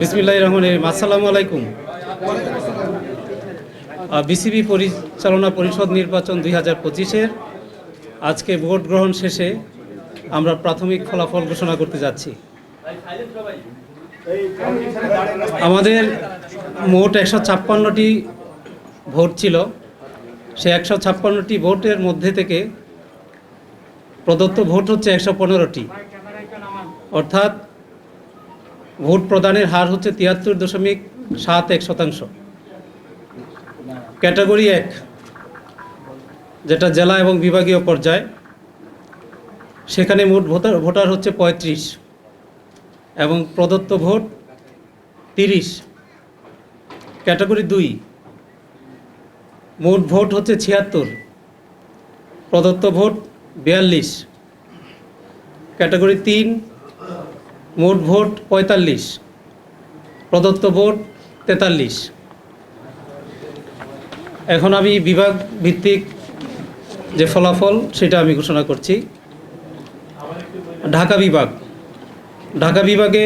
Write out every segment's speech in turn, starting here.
বিসমিল্লাহ রহমান আসসালামু আলাইকুম। বিসিবি পরিচালনা পরিষদ নির্বাচন দুই হাজার পঁচিশের আজকে ভোট গ্রহণ শেষে আমরা প্রাথমিক ফলাফল ঘোষণা করতে যাচ্ছি। আমাদের মোট একশো ছাপ্পান্নটি ভোট ছিল। সে একশো ছাপ্পান্নটি ভোটের মধ্যে থেকে প্রদত্ত ভোট হচ্ছে একশো পনেরোটি। অর্থাৎ ভোট প্রদানের হার হচ্ছে তিয়াত্তর দশমিক সাত এক শতাংশ। ক্যাটাগরি এক, যেটা জেলা এবং বিভাগীয় পর্যায়। সেখানে মোট ভোটার ভোটার হচ্ছে পঁয়ত্রিশ এবং প্রদত্ত ভোট তিরিশ। ক্যাটাগরি দুই, মোট ভোট হচ্ছে ছিয়াত্তর, প্রদত্ত ভোট বিয়াল্লিশ। ক্যাটাগরি তিন মোট ভোট পঁয়তাল্লিশ। প্রদত্ত ভোট তেতাল্লিশ। এখন আমি বিভাগ ভিত্তিক যে ফলাফল সেটা আমি ঘোষণা করছি। ঢাকা বিভাগ। ঢাকা বিভাগে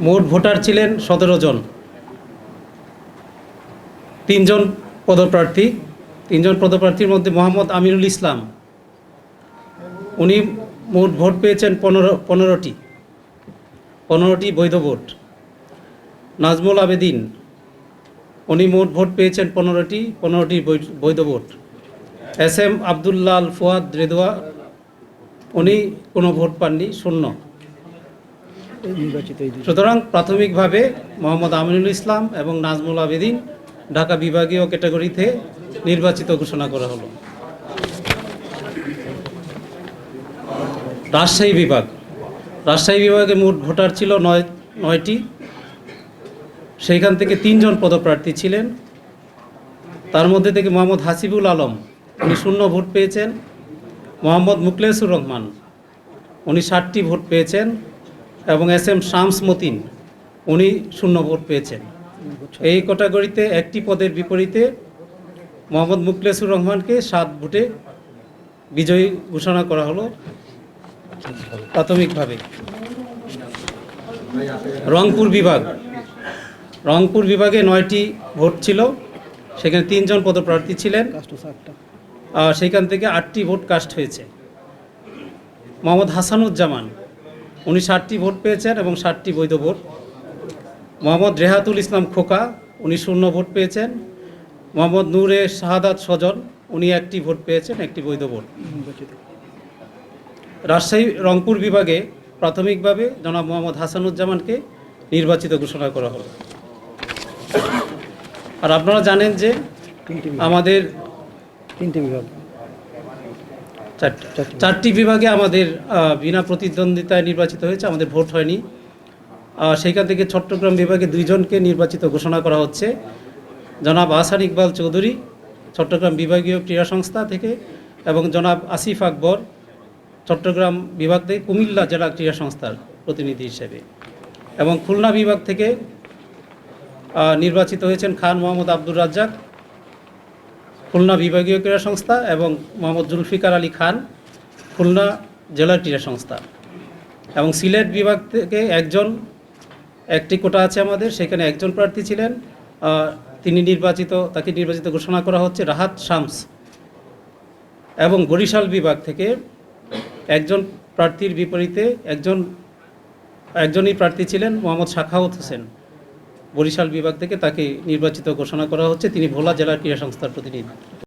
মোট ভোটার ছিলেন সতেরো জন। তিনজন পদপ্রার্থী। তিনজন পদপ্রার্থীর মধ্যে মোহাম্মদ আমিরুল ইসলাম। উনি মোট ভোট পেয়েছেন পনেরো, পনেরোটি। পনেরোটি বৈধ ভোট। নাজমুল আবেদিন, উনি মোট ভোট পেয়েছেন পনেরোটি পনেরোটি বৈধ ভোট। এস এম আবদুল্লাল ফুয়াদ রেদোয়া, উনি কোনো ভোট পাননি, শূন্য। সুতরাং প্রাথমিকভাবে মোহাম্মদ আমিনুল ইসলাম এবং নাজমুল আবেদিন ঢাকা বিভাগীয় ক্যাটাগরিতে নির্বাচিত ঘোষণা করা হলো। রাজশাহী বিভাগ। রাজশাহী বিভাগে মোট ভোটার ছিল নয়, নয়টি। সেইখান থেকে তিনজন পদপ্রার্থী ছিলেন। তার মধ্যে থেকে মোহাম্মদ হাসিবুল আলম, উনি শূন্য ভোট পেয়েছেন। মোহাম্মদ মুকলেসুর রহমান, উনি ষাটটি ভোট পেয়েছেন। এবং এস এম শামস মতিন, উনি শূন্য ভোট পেয়েছেন। এই ক্যাটাগরিতে একটি পদের বিপরীতে মোহাম্মদ মুকলেসুর রহমানকে সাত ভোটে বিজয়ী ঘোষণা করা হলো। প্রাথমিকভাবে। রংপুর বিভাগ। রংপুর বিভাগে নয়টি ভোট ছিল, সেখানে তিনজন পদপ্রার্থী ছিলেন। আর সেইখান থেকে আটটি ভোট কাস্ট হয়েছে। মোহাম্মদ হাসানুজ্জামান, উনি ষাটটি ভোট পেয়েছেন এবং ষাটটি বৈধ ভোট। মোহাম্মদ রেহাতুল ইসলাম খোকা, উনি শূন্য ভোট পেয়েছেন। মোহাম্মদ নূরে শাহাদাত সজন উনি একটি ভোট পেয়েছেন, একটি বৈধ ভোট। রাজশাহী রংপুর বিভাগে প্রাথমিকভাবে জনাব মোহাম্মদ হাসানুজ্জামানকে নির্বাচিত ঘোষণা করা হলো। আর আপনারা জানেন যে আমাদের তিনটি বিভাগ। চারটি। বিভাগে। আমাদের বিনা প্রতিদ্বন্দ্বিতায় নির্বাচিত হয়েছে আমাদের ভোট হয়নি। সেইখান থেকে চট্টগ্রাম বিভাগে দুইজনকে নির্বাচিত ঘোষণা করা হচ্ছে। জনাব আহসান ইকবাল চৌধুরী চট্টগ্রাম বিভাগীয় ক্রীড়া সংস্থা থেকে এবং জনাব আসিফ আকবর চট্টগ্রাম বিভাগ থেকে কুমিল্লা জেলা ক্রীড়া সংস্থার প্রতিনিধি হিসেবে। এবং খুলনা বিভাগ থেকে নির্বাচিত হয়েছেন খান মোহাম্মদ আব্দুর রাজ্জাক। খুলনা বিভাগীয় ক্রীড়া সংস্থা এবং মোহাম্মদ জুলফিকার আলী খান, খুলনা জেলা ক্রীড়া সংস্থা। এবং সিলেট বিভাগ থেকে একজন, একটি কোটা আছে আমাদের, সেখানে একজন প্রার্থী ছিলেন। তিনি নির্বাচিত, তাকে নির্বাচিত ঘোষণা করা হচ্ছে রাহাত শামস। এবং বরিশাল বিভাগ থেকে একজন প্রার্থীর বিপরীতে একজন, একজনই প্রার্থী ছিলেন মোহাম্মদ সাখাউত হোসেন। বরিশাল বিভাগ থেকে তাকে নির্বাচিত ঘোষণা করা হচ্ছে। তিনি ভোলা জেলার ক্রীড়া সংস্থার প্রতিনিধি।